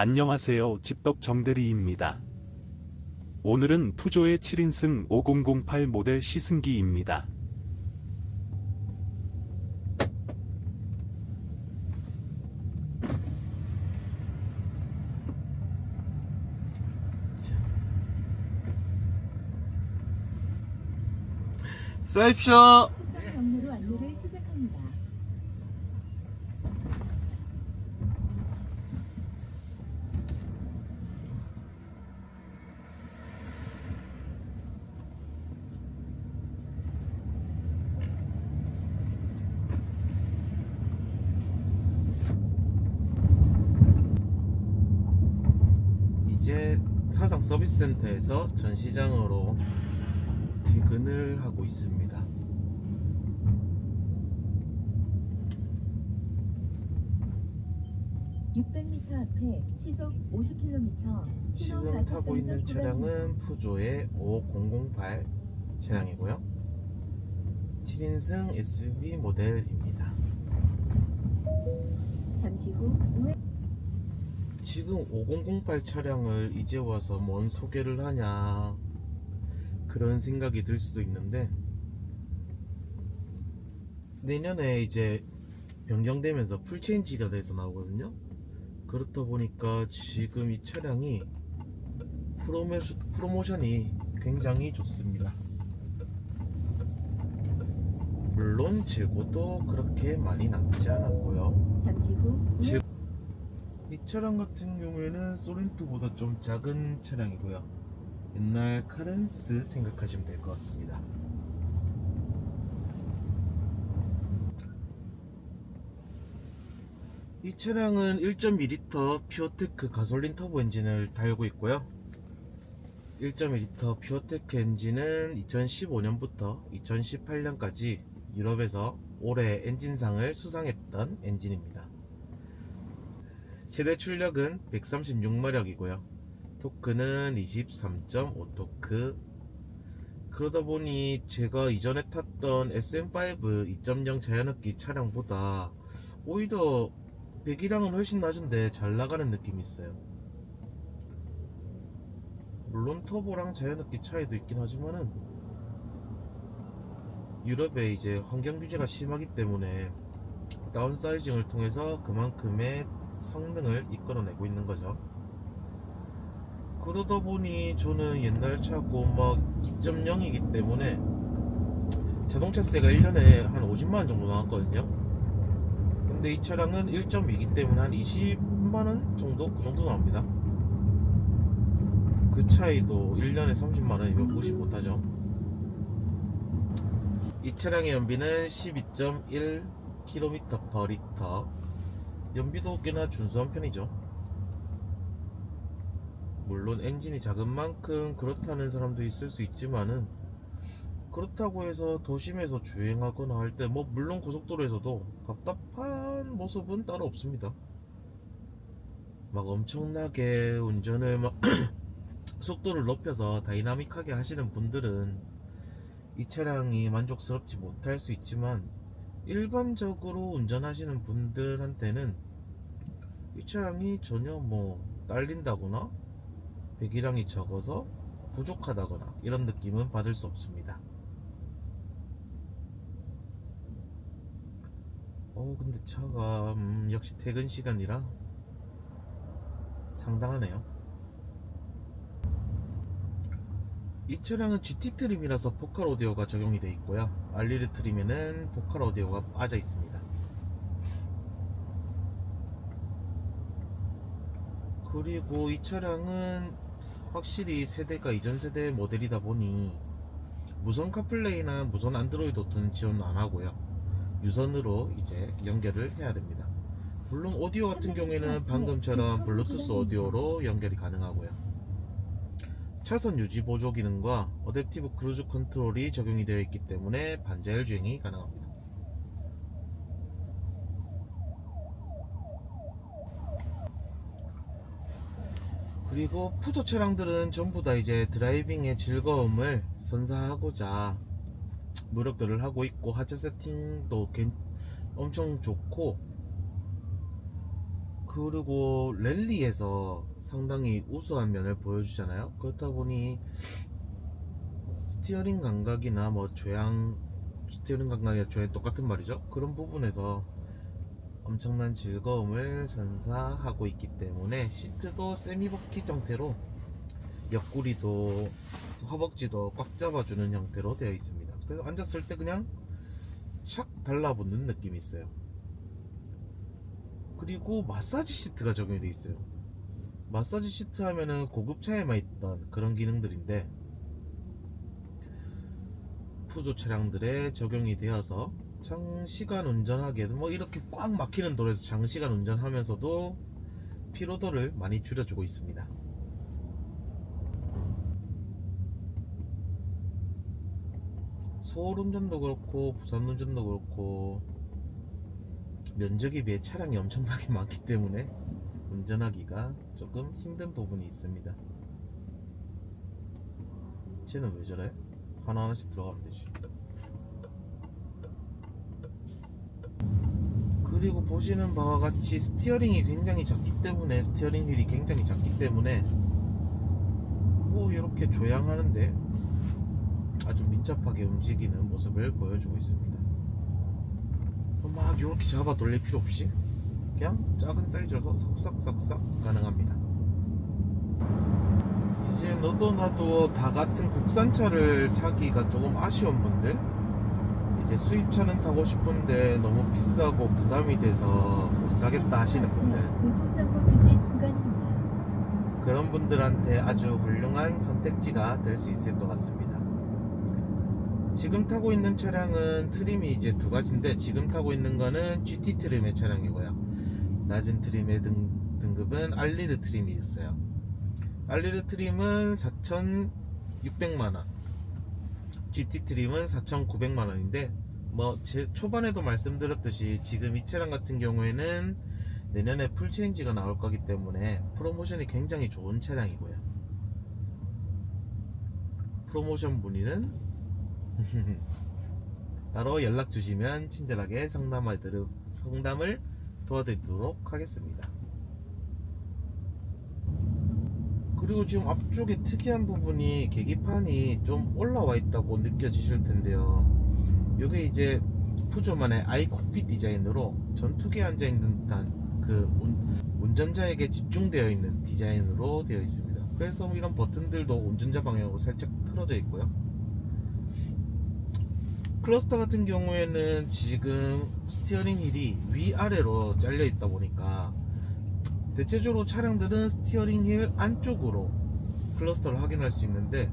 안녕하세요. 집덕 정대리입니다. 오늘은 푸조의 7인승 5008 모델 시승기입니다. 쏘십시오. 추천 경로로 안내를 시작합니다. 이제 사상 서비스 센터에서 전시장으로 퇴근을 하고 있습니다. 600m 앞에 시속 50km 신호 타고 있는. 차량은 푸조의 5008 차량이고요. 7인승 SUV 모델입니다. 잠시 후 지금 5008 차량을 이제 와서 뭔 소개를 하냐 그런 생각이 들 수도 있는데 내년에 이제 변경되면서 풀체인지가 돼서 나오거든요. 그렇다 보니까 지금 이 차량이 프로메, 프로모션이 굉장히 좋습니다. 물론 재고도 그렇게 많이 남지 않았고요. 잠시 후 제- 이 차량 같은 경우에는 소렌토보다 좀 작은 차량이고요. 옛날 카렌스 생각하시면 될 것 같습니다. 이 차량은 1.2L 퓨어테크 가솔린 터보 엔진을 달고 있고요. 1.2L 퓨어테크 엔진은 2015년부터 2018년까지 유럽에서 올해 엔진상을 수상했던 엔진입니다. 최대 출력은 136마력이고요. 토크는 23.5토크. 그러다 보니 제가 이전에 탔던 SM5 2.0 자연흡기 차량보다 오히려 배기량은 훨씬 낮은데 잘 나가는 느낌이 있어요. 물론 터보랑 자연흡기 차이도 있긴 하지만은 유럽에 이제 환경 규제가 심하기 때문에 다운사이징을 통해서 그만큼의 성능을 이끌어내고 있는 거죠. 그러다 보니 저는 옛날 차고 막 2.0이기 때문에 자동차세가 1년에 한 50만원 정도 나왔거든요. 근데 이 차량은 1.2이기 때문에 한 20만원 정도? 그 정도 나옵니다. 그 차이도 1년에 30만원이면 무시 못하죠. 이 차량의 연비는 12.1km/리터 연비도 꽤나 준수한 편이죠. 물론 엔진이 작은 만큼 그렇다는 사람도 있을 수 있지만은 그렇다고 해서 도심에서 주행하거나 할 때 뭐 물론 고속도로에서도 답답한 모습은 따로 없습니다. 막 엄청나게 운전을 막 속도를 높여서 다이나믹하게 하시는 분들은 이 차량이 만족스럽지 못할 수 있지만 일반적으로 운전하시는 분들한테는 이 차량이 전혀 뭐 딸린다거나 배기량이 적어서 부족하다거나 이런 느낌은 받을 수 없습니다. 어 근데 차가 음, 역시 퇴근 시간이라 상당하네요. 이 차량은 GT 트림이라서 포칼 오디오가 적용이 되어 있고요. 알리르 트림에는 포칼 오디오가 빠져 있습니다. 그리고 이 차량은 확실히 세대가 이전 세대 모델이다 보니 무선 카플레이나 무선 안드로이드 오토는 지원 안 하고요. 유선으로 이제 연결을 해야 됩니다. 물론 오디오 같은 경우에는 방금처럼 블루투스 오디오로 연결이 가능하고요. 차선 유지 보조 기능과 어댑티브 크루즈 컨트롤이 적용이 되어 있기 때문에 반자율 주행이 가능합니다. 그리고 푸도 차량들은 전부 다 이제 드라이빙의 즐거움을 선사하고자 노력들을 하고 있고 하체 세팅도 괜- 엄청 좋고 그리고 랠리에서 상당히 우수한 면을 보여주잖아요. 그렇다 보니 스티어링 감각이나 뭐 조향 스티어링 감각이나 조향 똑같은 말이죠. 그런 부분에서 엄청난 즐거움을 선사하고 있기 때문에 시트도 세미버킷 형태로 옆구리도 허벅지도 꽉 잡아주는 형태로 되어 있습니다. 그래서 앉았을 때 그냥 착 달라붙는 느낌이 있어요. 그리고 마사지 시트가 적용이 되어 있어요. 마사지 시트 하면은 고급차에만 있던 그런 기능들인데 푸조 차량들에 적용이 되어서 장시간 운전하기에도 뭐 이렇게 꽉 막히는 도로에서 장시간 운전하면서도 피로도를 많이 줄여주고 있습니다. 서울 운전도 그렇고 부산 운전도 그렇고 면적에 비해 차량이 엄청나게 많기 때문에 운전하기가 조금 힘든 부분이 있습니다. 쟤는 왜 저래? 하나하나씩 들어가면 되지. 그리고 보시는 바와 같이 스티어링이 굉장히 작기 때문에 스티어링 휠이 굉장히 작기 때문에 뭐 이렇게 조향하는데 아주 민첩하게 움직이는 모습을 보여주고 있습니다. 막 이렇게 잡아 돌릴 필요 없이 그냥 작은 사이즈라서 석석석석 가능합니다. 이제 너도 나도 다 같은 국산차를 사기가 조금 아쉬운 분들 이제 수입차는 타고 싶은데 너무 비싸고 부담이 돼서 못 사겠다 하시는 분들 교통정보 수집 구간입니다. 그런 분들한테 아주 훌륭한 선택지가 될 수 있을 것 같습니다. 지금 타고 있는 차량은 트림이 이제 두 가지인데 지금 타고 있는 거는 GT 트림의 차량이고요. 낮은 트림의 등, 등급은 알리르 트림이 있어요. 알리르 트림은 4,600만원, GT 트림은 4,900만원인데 뭐 제 초반에도 말씀드렸듯이 지금 이 차량 같은 경우에는 내년에 풀체인지가 나올 거기 때문에 프로모션이 굉장히 좋은 차량이고요. 프로모션 문의는 따로 연락 주시면 친절하게 상담을, 도와드리도록 하겠습니다. 그리고 지금 앞쪽에 특이한 부분이 계기판이 좀 올라와 있다고 느껴지실 텐데요. 이게 이제 푸조만의 아이콕핏 디자인으로 전투기에 앉아 있는 듯한 그 운- 운전자에게 집중되어 있는 디자인으로 되어 있습니다. 그래서 이런 버튼들도 운전자 방향으로 살짝 틀어져 있고요. 클러스터 같은 경우에는 지금 스티어링 휠이 위아래로 잘려 있다 보니까 대체적으로 차량들은 스티어링 휠 안쪽으로 클러스터를 확인할 수 있는데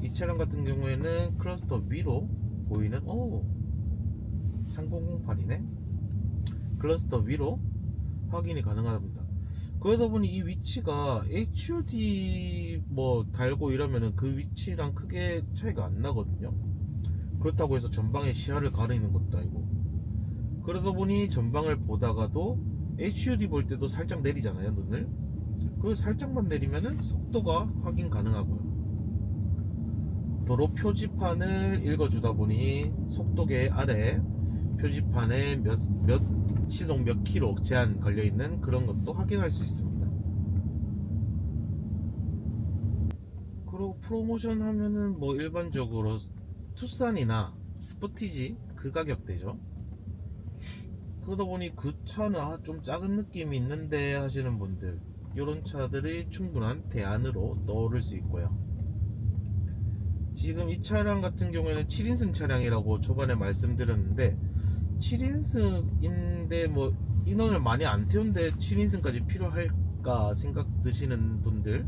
이 차량 같은 경우에는 클러스터 위로 보이는 오 3008이네? 클러스터 위로 확인이 가능합니다. 그러다 보니 이 위치가 HUD 뭐 달고 이러면은 그 위치랑 크게 차이가 안 나거든요 그렇다고 해서 전방에 시야를 가리는 것도 아니고. 그러다 보니 전방을 보다가도 HUD 볼 때도 살짝 내리잖아요 눈을. 그리고 살짝만 내리면은 속도가 확인 가능하고요. 도로 표지판을 읽어주다 보니 속도계 아래 표지판에 몇, 몇 시속 몇 킬로 제한 걸려 있는 그런 것도 확인할 수 있습니다. 그리고 프로모션 하면은 뭐 일반적으로 투싼이나 스포티지 그 가격대죠. 그러다 보니 그 차는 아, 좀 작은 느낌이 있는데 하시는 분들 이런 차들이 충분한 대안으로 떠오를 수 있고요. 지금 이 차량 같은 경우에는 7인승 차량이라고 초반에 말씀드렸는데 7인승인데 뭐 인원을 많이 안 태운데 7인승까지 필요할까 생각 드시는 분들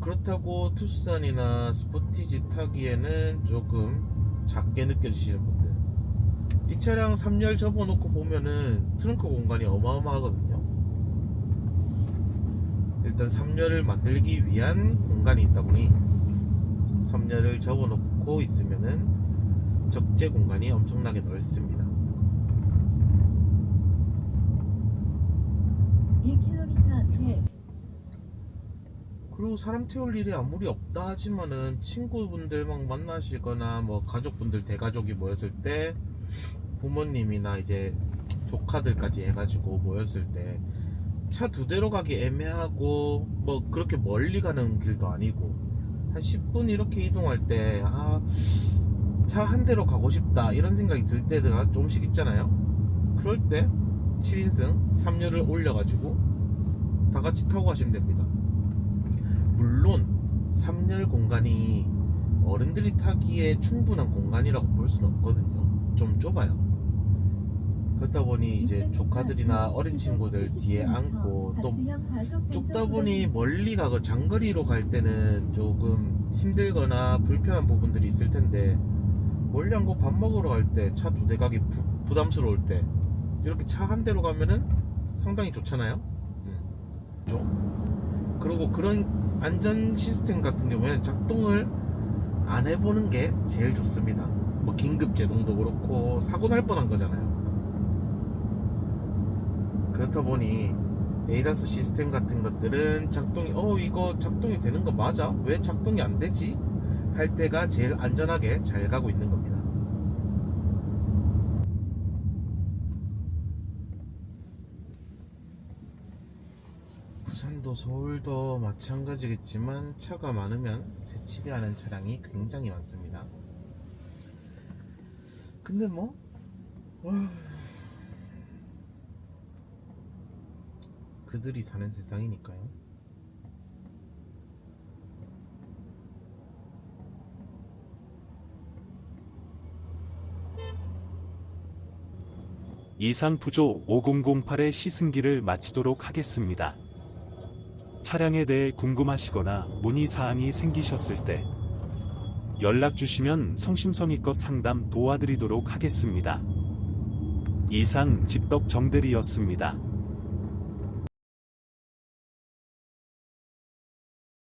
그렇다고 투싼이나 스포티지 타기에는 조금 작게 느껴지시는 분들. 이 차량 3열 접어놓고 보면은 트렁크 공간이 어마어마하거든요. 일단 3열을 만들기 위한 공간이 있다 보니 3열을 접어놓고 있으면은 적재 공간이 엄청나게 넓습니다. 1km 앞에 그리고 사람 태울 일이 아무리 없다 하지만은 친구분들 막 만나시거나 뭐 가족분들 대가족이 모였을 때 부모님이나 이제 조카들까지 해가지고 모였을 때 차 두 대로 가기 애매하고 뭐 그렇게 멀리 가는 길도 아니고 한 10분 이렇게 이동할 때 아 차 한 대로 가고 싶다 이런 생각이 들 때가 조금씩 있잖아요. 그럴 때 7인승 3열을 올려가지고 다 같이 타고 가시면 됩니다 물론 3열 공간이 어른들이 타기에 충분한 공간이라고 볼 수는 없거든요 좀 좁아요 그렇다 보니 이제 조카들이나 어린 친구들 뒤에 앉고 또 좁다 보니 멀리 가고 장거리로 갈 때는 조금 힘들거나 불편한 부분들이 있을 텐데 멀리 안 가고 밥 먹으러 갈 때 차 두 대 가기 부, 부담스러울 때 이렇게 차 한 대로 가면은 상당히 좋잖아요. 음. 좀 그리고 그런 안전 시스템 같은 경우에는 작동을 안 해보는 게 제일 좋습니다. 뭐 긴급 제동도 그렇고 사고 날 뻔한 거잖아요. 그렇다 보니 에이다스 시스템 같은 것들은 작동이 어 이거 작동이 되는 거 맞아? 왜 작동이 안 되지? 할 때가 제일 안전하게 잘 가고 있는 겁니다. 부산도 서울도 마찬가지겠지만 차가 많으면 새치기 하는 차량이 굉장히 많습니다. 근데 뭐 와, 그들이 사는 세상이니까요. 이상 푸조 5008의 시승기를 마치도록 하겠습니다. 차량에 대해 궁금하시거나 문의 사항이 생기셨을 때 연락 주시면 성심성의껏 상담 도와드리도록 하겠습니다. 이상 집덕 정대리였습니다.